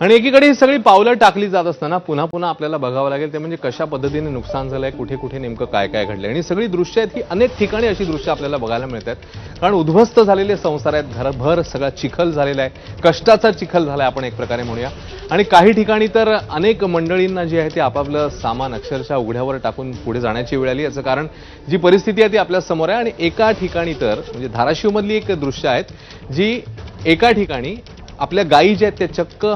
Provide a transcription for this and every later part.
आणि एकीकडे ही सगळी पावलं टाकली जात असताना पुन्हा पुन्हा आपल्याला बघावं लागेल ते म्हणजे कशा पद्धतीने नुकसान झालंय कुठे कुठे नेमकं काय काय घडलंय. आणि सगळी दृश्य आहेत ही अनेक ठिकाणी अशी दृश्य आपल्याला बघायला मिळत आहेत कारण उद्ध्वस्त झालेले संसार आहेत घरभर सगळा चिखल झालेला आहे कष्टाचा चिखल झालाय आपण एक प्रकारे म्हणूया. आणि काही ठिकाणी तर अनेक मंडळींना जे आहे ते आपापलं सामान अक्षरशः उघड्यावर टाकून पुढे जाण्याची वेळ आली. याचं कारण जी परिस्थिती आहे ती आपल्यासमोर आहे. आणि एका ठिकाणी तर म्हणजे धाराशिवमधली एक दृश्य आहेत जी एका ठिकाणी आपल्या गायी ज्या आहेत त्या चक्क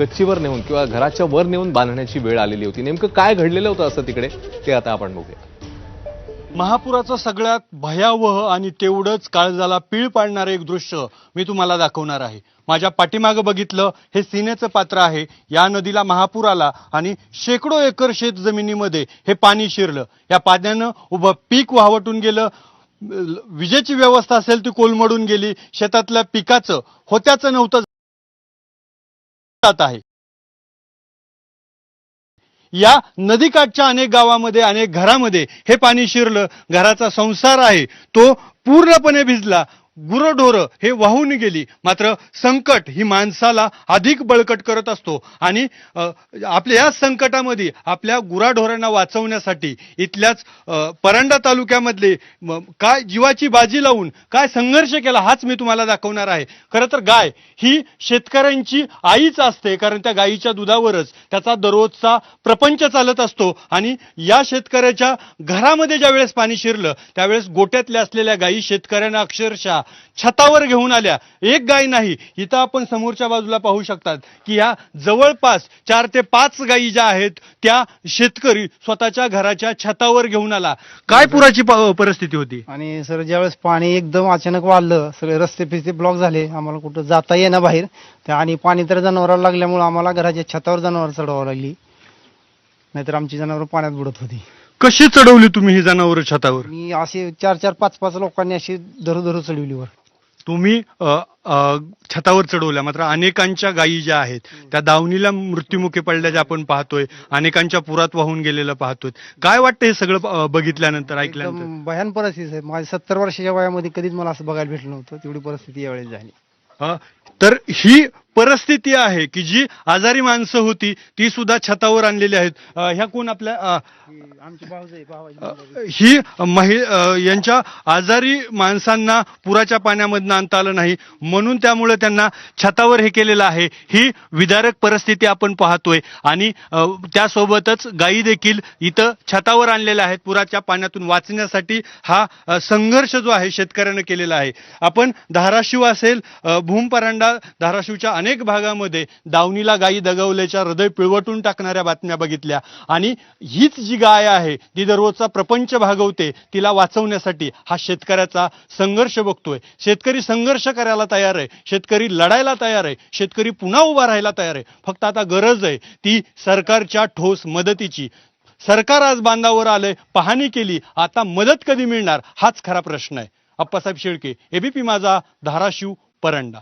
गच्चीवर नेऊन किंवा घराच्या वर नेऊन बांधण्याची वेळ आलेली होती. नेमकं काय घडलेलं होतं असं तिकडे? ते आता आपण बघूया. महापुराचं सगळ्यात भयावह आणि तेवढंच काळजाला पीळ पाडणारं एक दृश्य मी तुम्हाला दाखवणार आहे. माझ्या पाठीमागं बघितलं हे सिनेचं पात्र आहे. या नदीला महापूर आला आणि शेकडो एकर शेत जमिनीमध्ये हे पाणी शिरलं. या पाण्यानं उभं पीक वाहवटून गेलं. विजेची व्यवस्था असेल ती कोलमडून गेली. शेतातल्या पिकाचं होत्याचं नव्हतं जात आहे. या नदीकाठच्या अनेक गावामध्ये अनेक घरामध्ये हे पाणी शिरलं. घराचा संसार आहे. तो पूर्णपणे भिजला. गुरढोरं हे वाहून गेली. मात्र संकट ही माणसाला अधिक बळकट करत असतो. आणि आपल्या या संकटामध्ये आपल्या गुराढोरांना वाचवण्यासाठी इथल्याच परांडा तालुक्यामधले काय जीवाची बाजी लावून काय संघर्ष केला हाच मी तुम्हाला दाखवणार आहे. खरं तर गाय ही शेतकऱ्यांची आईच असते. कारण त्या गायीच्या दुधावरच त्याचा दररोजचा प्रपंच चालत असतो. आणि या शेतकऱ्याच्या घरामध्ये ज्यावेळेस पाणी शिरलं त्यावेळेस गोट्यातल्या असलेल्या गायी शेतकऱ्यांना अक्षरशः छतावर घेऊन आल्या. एक गाय नाही. इथं आपण समोरच्या बाजूला पाहू शकतात की या जवळपास चार ते पाच गायी ज्या आहेत त्या शेतकरी स्वतःच्या घराच्या छतावर घेऊन आला. काय पुराची परिस्थिती होती? आणि सर ज्यावेळेस पाणी एकदम अचानक वाढलं सगळे रस्ते फिस्ते ब्लॉक झाले आम्हाला कुठं जाता येणं बाहेर. आणि पाणी तर जनावराला लागल्यामुळे आम्हाला घराच्या छतावर जनावर चढवावं लागली. नाहीतर आमची जनावर पाण्यात बुडत होती. कशी चढवली तुम्ही ही जनावर छतावर? मी असे चार चार पाच पाच लोकांनी अशी धरू धरू चढवली वर. तुम्ही अ, अ, छतावर चढवल्या. मात्र अनेकांच्या गायी ज्या आहेत त्या दावणीला मृत्युमुखी पडल्याच्या आपण पाहतोय अनेकांच्या पुरात वाहून गेलेलं पाहतोय. काय वाटतं हे सगळं अ, बघितल्यानंतर ऐकल्यानंतर? एकदम भयान परिस्थिती आहे माझ्या सत्तर वर्षाच्या वयामध्ये कधीच मला असं बघायला भेटलं नव्हतं. तेवढी परिस्थिती यावेळेस झाली. अ, तर ही परिस्थिती आहे की जी आजारी माणसं होती ती सुद्धा छतावर आणलेली आहेत. ह्या कोण आपल्या ही महि यांच्या आजारी माणसांना पुराच्या पाण्यामधनं आणता आलं नाही. म्हणून त्यामुळे त्यांना छतावर हे केलेलं आहे. ही विदारक परिस्थिती आपण पाहतोय. आणि त्यासोबतच गायी देखील इथं छतावर आणलेल्या आहेत. पुराच्या पाण्यातून वाचण्यासाठी हा संघर्ष जो आहे शेतकऱ्यानं केलेला आहे. आपण धाराशिव असेल अ, भूमपरांडा धाराशिवच्या अनेक भागामध्ये दावणीला गायी दगवल्याच्या हृदय पिळवटून टाकणाऱ्या बातम्या बघितल्या. आणि हीच जी गाय आहे ती दररोजचा प्रपंच भागवते तिला वाचवण्यासाठी हा शेतकऱ्याचा संघर्ष बघतोय. शेतकरी संघर्ष करायला तयार आहे शेतकरी लढायला तयार आहे शेतकरी पुन्हा उभा राहायला तयार आहे. फक्त आता गरज आहे ती सरकारच्या ठोस मदतीची. सरकार आज बांधावर आलंय पाहणी केली आता मदत कधी मिळणार हाच खरा प्रश्न आहे. अप्पासाहेब शेळके एबीपी माझा धाराशिव परंडा.